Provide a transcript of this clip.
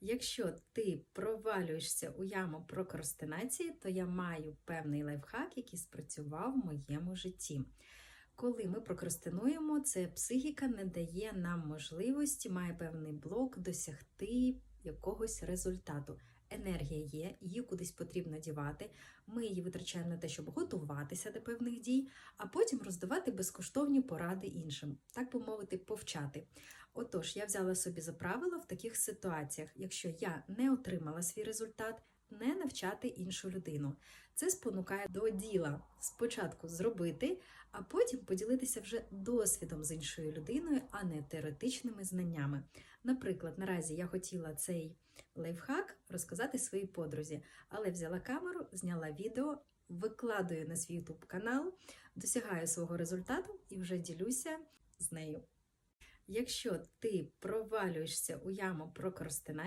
Якщо ти провалюєшся у яму прокрастинації, то я маю певний лайфхак, який спрацював в моєму житті. Коли ми прокрастинуємо, це психіка не дає нам можливості, має певний блок досягти якогось результату. Енергія є, її кудись потрібно дівати. Ми її витрачаємо на те, щоб готуватися до певних дій, а потім роздавати безкоштовні поради іншим, так би мовити, повчати. Отож, я взяла собі за правило в таких ситуаціях, якщо я не отримала свій результат, не навчати іншу людину. Це спонукає до діла спочатку зробити, а потім поділитися вже досвідом з іншою людиною, а не теоретичними знаннями. Наприклад, наразі я хотіла цей лайфхак розказати своїй подрузі, але взяла камеру, зняла відео, викладаю на свій YouTube канал, досягаю свого результату і вже ділюся з нею. Якщо ти провалюєшся у яму прокрастинації,